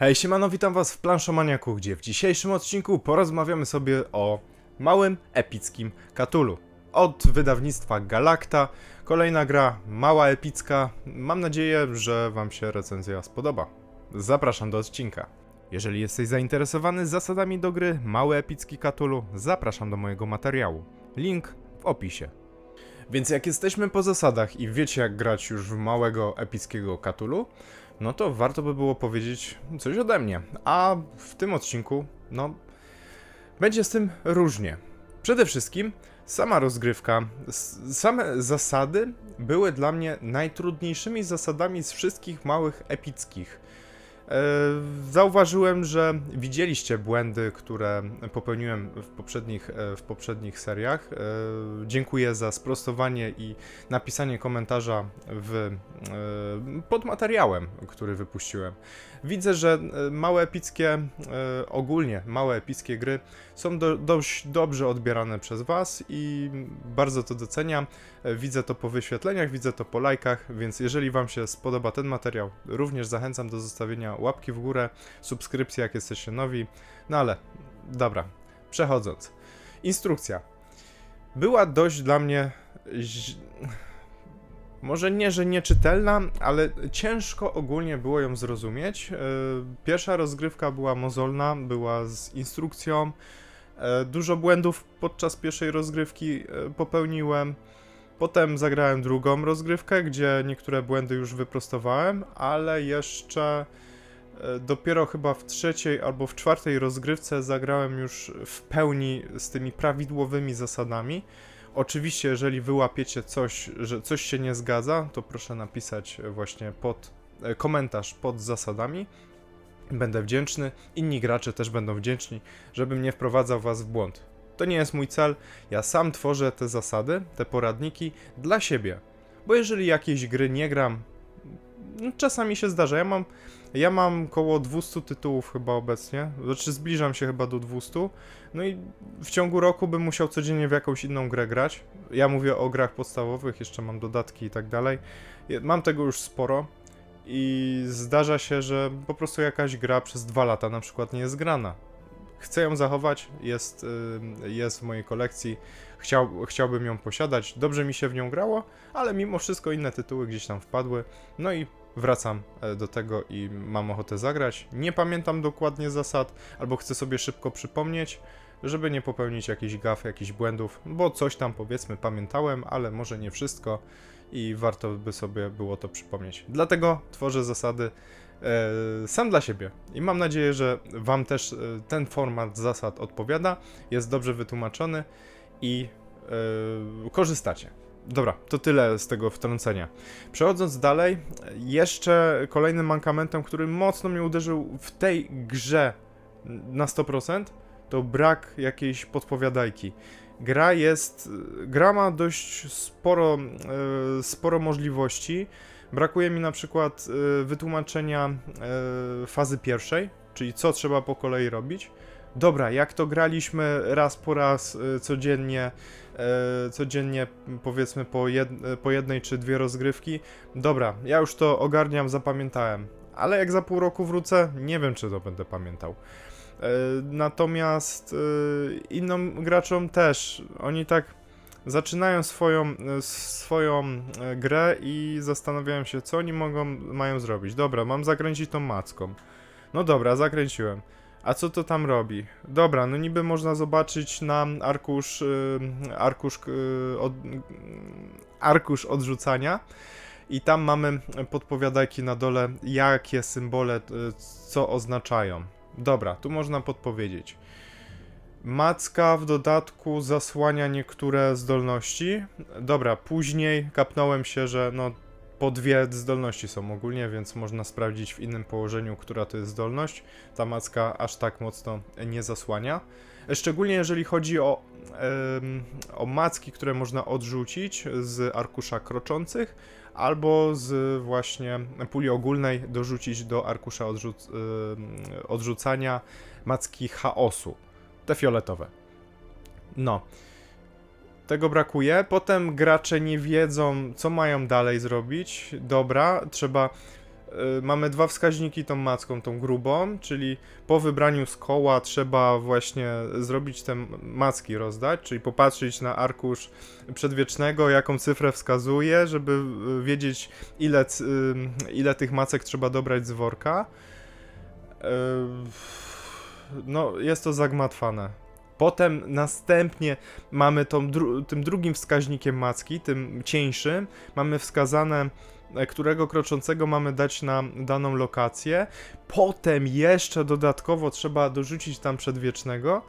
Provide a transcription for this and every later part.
Hej, siemano, witam was w Planszomaniaku, gdzie w dzisiejszym odcinku porozmawiamy sobie o małym, epickim Katulu. Od wydawnictwa Galacta, kolejna gra, mała, epicka. Mam nadzieję, że wam się recenzja spodoba. Zapraszam do odcinka. Jeżeli jesteś zainteresowany zasadami do gry Mały Epicki Katulu, zapraszam do mojego materiału. Link w opisie. Więc jak jesteśmy po zasadach i wiecie jak grać już w małego epickiego Katulu, no to warto by było powiedzieć coś ode mnie. A w tym odcinku, no, będzie z tym różnie. Przede wszystkim sama rozgrywka, same zasady były dla mnie najtrudniejszymi zasadami z wszystkich małych epickich. E, Zauważyłem, że widzieliście błędy, które popełniłem w poprzednich, e, w poprzednich seriach. E, Dziękuję za sprostowanie i napisanie komentarza w, pod materiałem, który wypuściłem. Widzę, że małe epickie, ogólnie małe epickie gry są do, dość dobrze odbierane przez Was i bardzo to doceniam. Widzę to po wyświetleniach, widzę to po lajkach, więc jeżeli Wam się spodoba ten materiał, również zachęcam do zostawienia łapki w górę, subskrypcji, jak jesteście nowi. No ale, dobra, przechodząc. Instrukcja. Była dość dla mnie. Może nie, że nieczytelna, ale ciężko ogólnie było ją zrozumieć. E, Pierwsza rozgrywka była mozolna, była z instrukcją. E, Dużo błędów podczas pierwszej rozgrywki e, popełniłem. Potem zagrałem drugą rozgrywkę, gdzie niektóre błędy już wyprostowałem, ale jeszcze dopiero chyba w trzeciej albo w czwartej rozgrywce zagrałem już w pełni z tymi prawidłowymi zasadami. Oczywiście, jeżeli wyłapiecie coś, że coś się nie zgadza, to proszę napisać właśnie pod e, komentarz pod zasadami. Będę wdzięczny, inni gracze też będą wdzięczni, żebym nie wprowadzał was w błąd. To nie jest mój cel, ja sam tworzę te zasady, te poradniki dla siebie. Bo jeżeli jakiejś gry nie gram, no czasami się zdarza. Ja mam, ja mam koło 200 tytułów chyba obecnie, znaczy zbliżam się chyba do 200. No i w ciągu roku bym musiał codziennie w jakąś inną grę grać. Ja mówię o grach podstawowych, jeszcze mam dodatki i tak dalej. Mam tego już sporo i zdarza się, że po prostu jakaś gra przez dwa lata na przykład nie jest grana. Chcę ją zachować, jest, jest w mojej kolekcji, Chciał, chciałbym ją posiadać, dobrze mi się w nią grało, ale mimo wszystko inne tytuły gdzieś tam wpadły, no i wracam e, do tego i mam ochotę zagrać. Nie pamiętam dokładnie zasad, albo chcę sobie szybko przypomnieć, żeby nie popełnić jakichś gaf, jakichś błędów, bo coś tam powiedzmy pamiętałem, ale może nie wszystko i warto by sobie było to przypomnieć. Dlatego tworzę zasady e, sam dla siebie i mam nadzieję, że Wam też e, ten format zasad odpowiada, jest dobrze wytłumaczony i e, korzystacie. Dobra, to tyle z tego wtrącenia. Przechodząc dalej, jeszcze kolejnym mankamentem, który mocno mnie uderzył w tej grze na 100%, to brak jakiejś podpowiadajki. Gra jest. Gra ma dość sporo, e, sporo możliwości. Brakuje mi na przykład e, wytłumaczenia e, fazy pierwszej, czyli co trzeba po kolei robić. Dobra, jak to graliśmy raz po raz e, codziennie, e, codziennie powiedzmy po, jed, po jednej czy dwie rozgrywki. Dobra, ja już to ogarniam, zapamiętałem. Ale jak za pół roku wrócę, nie wiem czy to będę pamiętał. E, Natomiast innym graczom też. Oni tak zaczynają swoją, swoją grę i zastanawiają się, co oni mogą, mają zrobić. Dobra, mam zakręcić tą macką. No dobra, zakręciłem. A co to tam robi? Dobra, no niby można zobaczyć na arkusz, y, arkusz, y, od, arkusz odrzucania i tam mamy podpowiadajki na dole, jakie symbole, y, co oznaczają. Dobra, tu można podpowiedzieć. Macka w dodatku zasłania niektóre zdolności. Dobra, później kapnąłem się, że no po dwie zdolności są ogólnie, więc można sprawdzić w innym położeniu, która to jest zdolność. Ta macka aż tak mocno nie zasłania. Szczególnie jeżeli chodzi o, o macki, które można odrzucić z arkusza kroczących, albo z właśnie puli ogólnej dorzucić do arkusza odrzuc odrzucania macki chaosu. Te fioletowe. No. Tego brakuje. Potem gracze nie wiedzą, co mają dalej zrobić. Dobra, trzeba y, mamy dwa wskaźniki tą macką, tą grubą, czyli po wybraniu z koła trzeba właśnie zrobić te macki rozdać, czyli popatrzeć na arkusz przedwiecznego, jaką cyfrę wskazuje, żeby y, wiedzieć ile, y, ile tych macek trzeba dobrać z worka. No, jest to zagmatwane. Potem następnie mamy tą dru- tym drugim wskaźnikiem macki, tym cieńszym, mamy wskazane, e, którego kroczącego mamy dać na daną lokację. Potem jeszcze dodatkowo trzeba dorzucić tam przedwiecznego.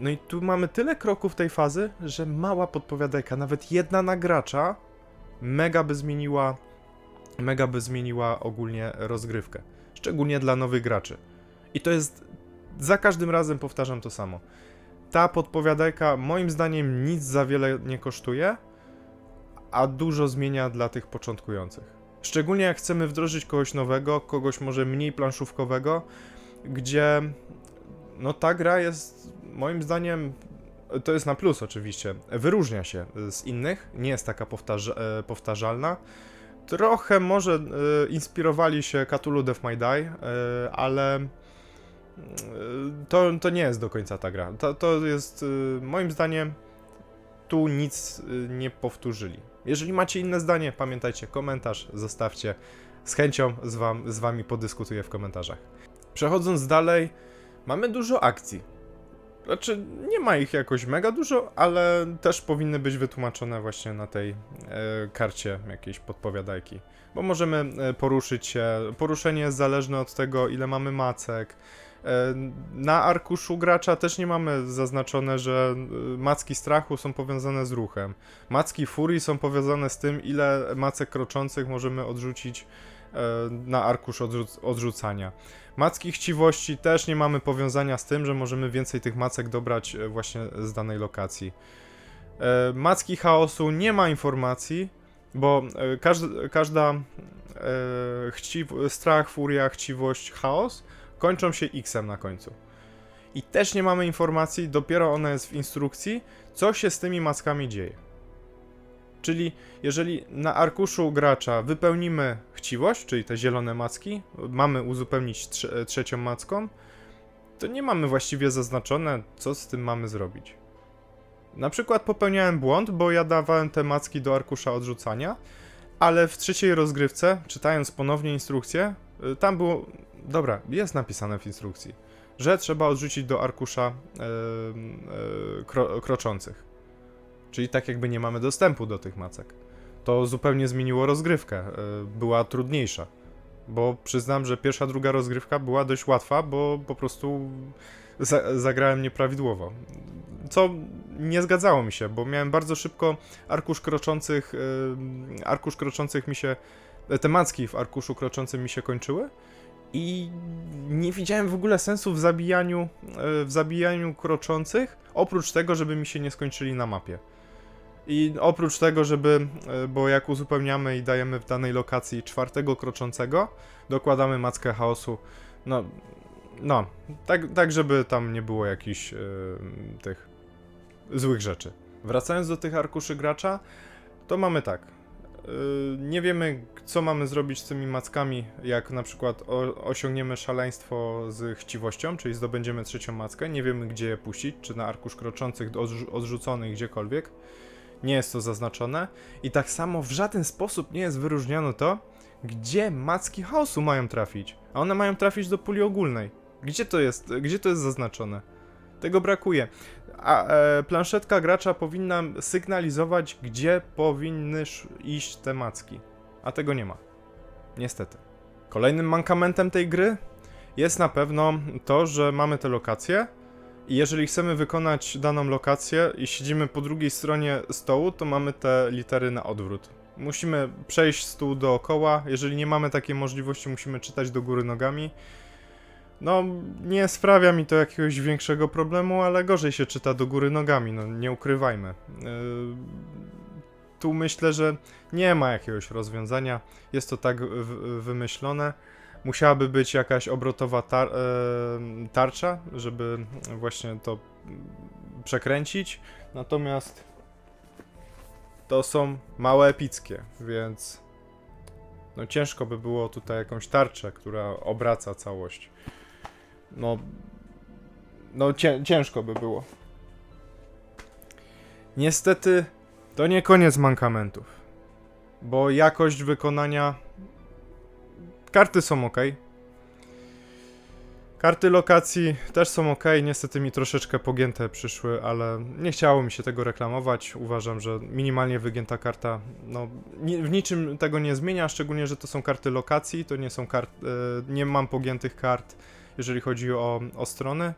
No i tu mamy tyle kroków tej fazy, że mała podpowiadajka, nawet jedna na gracza, mega by zmieniła, mega by zmieniła ogólnie rozgrywkę. Szczególnie dla nowych graczy. I to jest, za każdym razem powtarzam to samo. Ta podpowiadajka moim zdaniem nic za wiele nie kosztuje, a dużo zmienia dla tych początkujących. Szczególnie jak chcemy wdrożyć kogoś nowego, kogoś może mniej planszówkowego, gdzie no ta gra jest moim zdaniem to jest na plus oczywiście. Wyróżnia się z innych, nie jest taka powtarza, e, powtarzalna. Trochę może e, inspirowali się Cthulhu Death May Die, e, ale to, to nie jest do końca ta gra. To, to jest e, moim zdaniem tu nic e, nie powtórzyli. Jeżeli macie inne zdanie, pamiętajcie, komentarz zostawcie. Z chęcią z, wam, z wami podyskutuję w komentarzach. Przechodząc dalej, mamy dużo akcji. Znaczy, nie ma ich jakoś mega dużo, ale też powinny być wytłumaczone właśnie na tej e, karcie jakiejś podpowiadajki. Bo możemy e, poruszyć się. Poruszenie jest zależne od tego, ile mamy macek. E, na arkuszu gracza też nie mamy zaznaczone, że e, macki strachu są powiązane z ruchem. Macki furii są powiązane z tym, ile macek kroczących możemy odrzucić e, na arkusz odrzuc odrzucania. Macki chciwości też nie mamy powiązania z tym, że możemy więcej tych macek dobrać właśnie z danej lokacji. Macki chaosu nie ma informacji, bo każda, każda strach, furia, chciwość, chaos kończą się X-em na końcu. I też nie mamy informacji, dopiero ona jest w instrukcji, co się z tymi mackami dzieje. Czyli jeżeli na arkuszu gracza wypełnimy chciwość, czyli te zielone macki, mamy uzupełnić trze trzecią macką, to nie mamy właściwie zaznaczone, co z tym mamy zrobić. Na przykład popełniałem błąd, bo ja dawałem te macki do arkusza odrzucania, ale w trzeciej rozgrywce, czytając ponownie instrukcję, tam było. Dobra, jest napisane w instrukcji, że trzeba odrzucić do arkusza e, kro kroczących. Czyli tak jakby nie mamy dostępu do tych macek. To zupełnie zmieniło rozgrywkę. e, Była trudniejsza. Bo przyznam, że pierwsza, druga rozgrywka była dość łatwa, bo po prostu za zagrałem nieprawidłowo. Co nie zgadzało mi się, bo miałem bardzo szybko arkusz kroczących. e, Arkusz kroczących mi się. Te macki w arkuszu kroczącym mi się kończyły. I nie widziałem w ogóle sensu w zabijaniu, e, w zabijaniu kroczących, oprócz tego, żeby mi się nie skończyli na mapie. I oprócz tego, żeby, e, bo jak uzupełniamy i dajemy w danej lokacji czwartego kroczącego, dokładamy mackę chaosu, no, no, tak, tak żeby tam nie było jakichś e, tych złych rzeczy. Wracając do tych arkuszy gracza, to mamy tak. E, nie wiemy, co mamy zrobić z tymi mackami, jak na przykład osiągniemy szaleństwo z chciwością, czyli zdobędziemy trzecią mackę. Nie wiemy, gdzie je puścić, czy na arkusz kroczących, odrzu- odrzuconych, gdziekolwiek. Nie jest to zaznaczone. I tak samo w żaden sposób nie jest wyróżnione to, gdzie macki chaosu mają trafić. A one mają trafić do puli ogólnej. Gdzie to jest, gdzie to jest zaznaczone? Tego brakuje. A e, planszetka gracza powinna sygnalizować, gdzie powinny iść te macki. A tego nie ma. Niestety. Kolejnym mankamentem tej gry jest na pewno to, że mamy te lokacje, i jeżeli chcemy wykonać daną lokację i siedzimy po drugiej stronie stołu, to mamy te litery na odwrót. Musimy przejść stół dookoła. Jeżeli nie mamy takiej możliwości, musimy czytać do góry nogami. No, nie sprawia mi to jakiegoś większego problemu, ale gorzej się czyta do góry nogami, no nie ukrywajmy. Yy, tu myślę, że nie ma jakiegoś rozwiązania. Jest to tak wymyślone musiałaby być jakaś obrotowa tar e, tarcza, żeby właśnie to przekręcić. Natomiast to są małe epickie, więc No ciężko by było tutaj jakąś tarczę, która obraca całość. No, no cię, ciężko by było. Niestety to nie koniec mankamentów, bo jakość wykonania karty są ok. Karty lokacji też są ok, niestety mi troszeczkę pogięte przyszły, ale nie chciało mi się tego reklamować. Uważam, że minimalnie wygięta karta no, ni w niczym tego nie zmienia, szczególnie, że to są karty lokacji, to nie są kart, e, nie mam pogiętych kart, jeżeli chodzi o, o strony.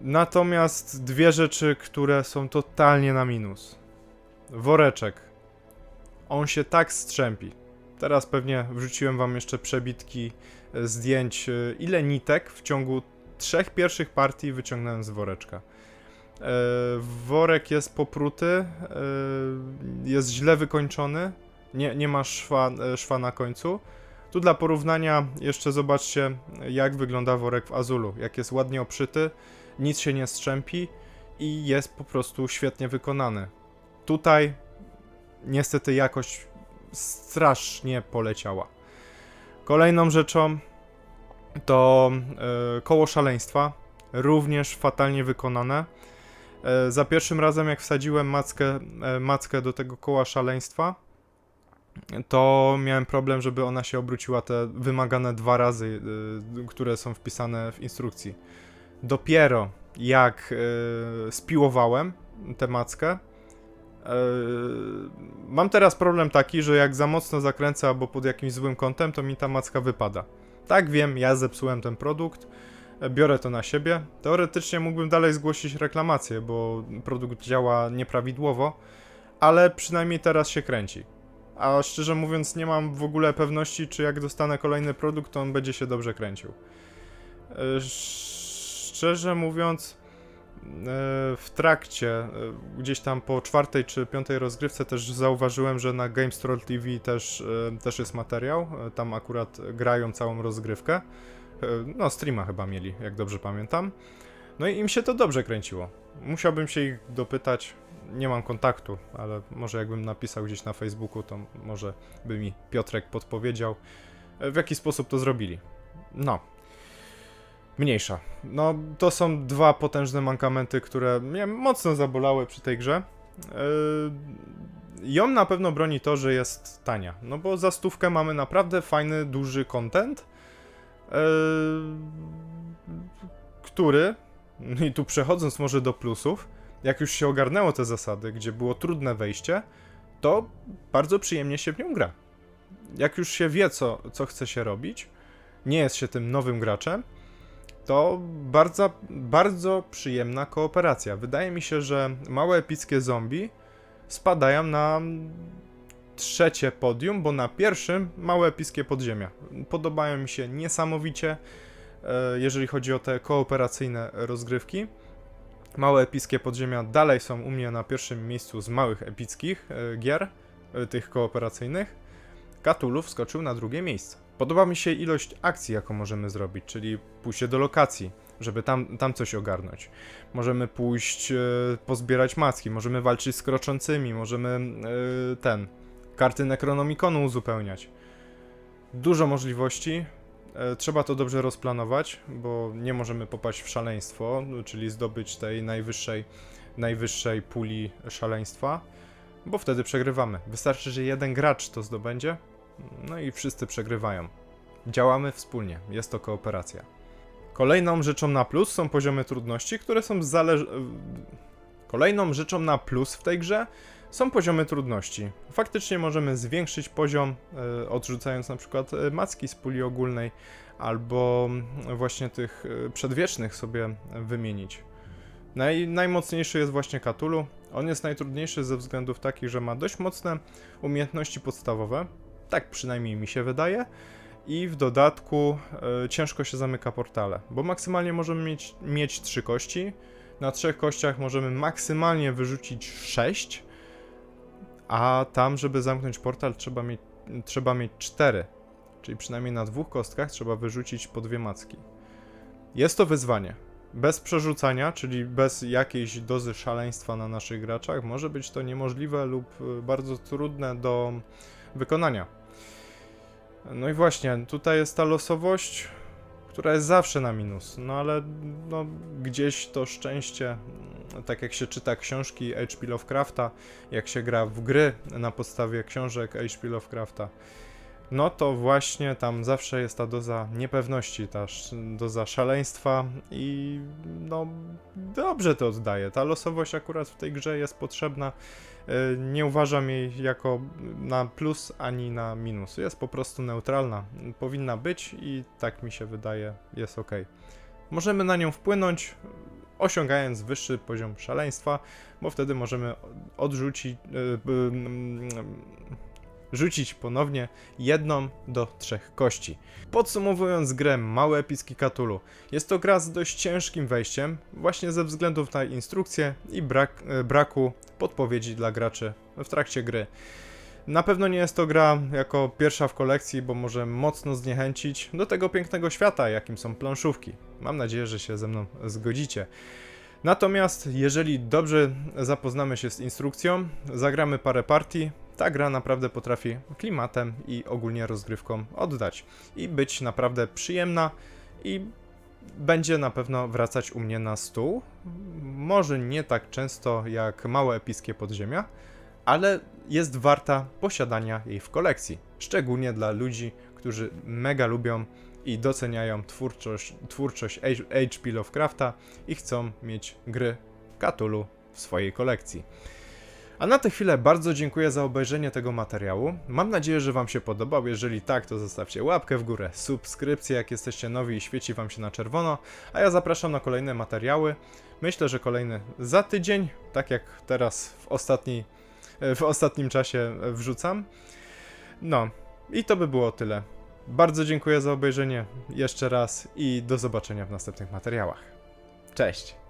Natomiast dwie rzeczy, które są totalnie na minus. Woreczek. On się tak strzępi. Teraz pewnie wrzuciłem wam jeszcze przebitki e, zdjęć, e, ile nitek w ciągu trzech pierwszych partii wyciągnąłem z woreczka. E, worek jest popruty, jest źle wykończony, nie, nie ma szwa, szwa na końcu. Tu dla porównania jeszcze zobaczcie, jak wygląda worek w Azulu. Jak jest ładnie obszyty, nic się nie strzępi i jest po prostu świetnie wykonany. Tutaj niestety jakość strasznie poleciała. Kolejną rzeczą to e, koło szaleństwa, również fatalnie wykonane. E, za pierwszym razem, jak wsadziłem mackę, e, mackę do tego koła szaleństwa, to miałem problem, żeby ona się obróciła te wymagane dwa razy, y, które są wpisane w instrukcji. Dopiero jak y, spiłowałem tę mackę, Eee, mam teraz problem taki, że jak za mocno zakręcę albo pod jakimś złym kątem, to mi ta macka wypada. Tak wiem, ja zepsułem ten produkt, biorę to na siebie. Teoretycznie mógłbym dalej zgłosić reklamację, bo produkt działa nieprawidłowo, ale przynajmniej teraz się kręci. A szczerze mówiąc, nie mam w ogóle pewności, czy jak dostanę kolejny produkt, to on będzie się dobrze kręcił. E, Szczerze mówiąc, e, w trakcie, e, gdzieś tam po czwartej czy piątej rozgrywce też zauważyłem, że na GameStroll TV też, też jest materiał. Tam akurat grają całą rozgrywkę. No, streama chyba mieli, jak dobrze pamiętam. No i im się to dobrze kręciło. Musiałbym się ich dopytać. Nie mam kontaktu, ale może jakbym napisał gdzieś na Facebooku, to może by mi Piotrek podpowiedział, e, w jaki sposób to zrobili. No, Mniejsza. No, to są dwa potężne mankamenty, które mnie mocno zabolały przy tej grze. Yy, ją na pewno broni to, że jest tania. No bo za stówkę mamy naprawdę fajny, duży content, yy, który, no i tu przechodząc może do plusów, jak już się ogarnęło te zasady, gdzie było trudne wejście, to bardzo przyjemnie się w nią gra. Jak już się wie, co, co chce się robić, nie jest się tym nowym graczem, to bardzo, bardzo przyjemna kooperacja. Wydaje mi się, że małe epickie zombie spadają na trzecie podium, bo na pierwszym małe epickie podziemia. Podobają mi się niesamowicie, e, jeżeli chodzi o te kooperacyjne rozgrywki. Małe epickie podziemia dalej są u mnie na pierwszym miejscu z małych epickich e, gier, e, tych kooperacyjnych. Cthulhu wskoczył na drugie miejsce. Podoba mi się ilość akcji, jaką możemy zrobić, czyli pójście do lokacji, żeby tam, tam coś ogarnąć. Możemy pójść, e, pozbierać macki, możemy walczyć z kroczącymi, możemy e, ten, karty Necronomiconu uzupełniać. Dużo możliwości. E, trzeba to dobrze rozplanować, bo nie możemy popaść w szaleństwo, czyli zdobyć tej najwyższej, najwyższej puli szaleństwa, bo wtedy przegrywamy. Wystarczy, że jeden gracz to zdobędzie, no i wszyscy przegrywają. Działamy wspólnie, jest to kooperacja. Kolejną rzeczą na plus są poziomy trudności, które są zależ... Kolejną rzeczą na plus w tej grze są poziomy trudności. Faktycznie możemy zwiększyć poziom, e, odrzucając na przykład e, macki z puli ogólnej, albo mm, właśnie tych e, przedwiecznych sobie wymienić. Naj, najmocniejszy jest właśnie Cthulhu. On jest najtrudniejszy ze względów takich, że ma dość mocne umiejętności podstawowe, tak przynajmniej mi się wydaje. I w dodatku e, ciężko się zamyka portale, bo maksymalnie możemy mieć, mieć 3 kości. Na trzech kościach możemy maksymalnie wyrzucić 6, a tam, żeby zamknąć portal, trzeba mieć, trzeba mieć 4. Czyli przynajmniej na dwóch kostkach trzeba wyrzucić po dwie macki. Jest to wyzwanie. Bez przerzucania, czyli bez jakiejś dozy szaleństwa na naszych graczach, może być to niemożliwe lub e, bardzo trudne do wykonania. No i właśnie, tutaj jest ta losowość, która jest zawsze na minus. No ale no, gdzieś to szczęście, tak jak się czyta książki H.P. Lovecrafta, jak się gra w gry na podstawie książek H.P. Lovecrafta, no to właśnie tam zawsze jest ta doza niepewności, ta doza szaleństwa i no dobrze to oddaje. Ta losowość akurat w tej grze jest potrzebna. Y, Nie uważam jej jako na plus ani na minus. Jest po prostu neutralna. Powinna być i tak mi się wydaje, jest ok. Możemy na nią wpłynąć, osiągając wyższy poziom szaleństwa, bo wtedy możemy odrzucić. mm, Rzucić ponownie jedną do trzech kości. Podsumowując grę Małe Epicki Cthulhu, jest to gra z dość ciężkim wejściem, właśnie ze względów na instrukcję i brak, e, braku podpowiedzi dla graczy w trakcie gry. Na pewno nie jest to gra jako pierwsza w kolekcji, bo może mocno zniechęcić do tego pięknego świata, jakim są planszówki. Mam nadzieję, że się ze mną zgodzicie. Natomiast jeżeli dobrze zapoznamy się z instrukcją, zagramy parę partii, ta gra naprawdę potrafi klimatem i ogólnie rozgrywką oddać i być naprawdę przyjemna i będzie na pewno wracać u mnie na stół. Może nie tak często jak małe epickie podziemia, ale jest warta posiadania jej w kolekcji. Szczególnie dla ludzi, którzy mega lubią i doceniają twórczość, twórczość H.P. Lovecrafta i chcą mieć gry Cthulhu w swojej kolekcji. A na tę chwilę bardzo dziękuję za obejrzenie tego materiału. Mam nadzieję, że Wam się podobał. Jeżeli tak, to zostawcie łapkę w górę, subskrypcję, jak jesteście nowi i świeci Wam się na czerwono. A ja zapraszam na kolejne materiały. Myślę, że kolejny za tydzień, tak jak teraz w, ostatniej, w ostatnim czasie wrzucam. No, i to by było tyle. Bardzo dziękuję za obejrzenie jeszcze raz i do zobaczenia w następnych materiałach. Cześć!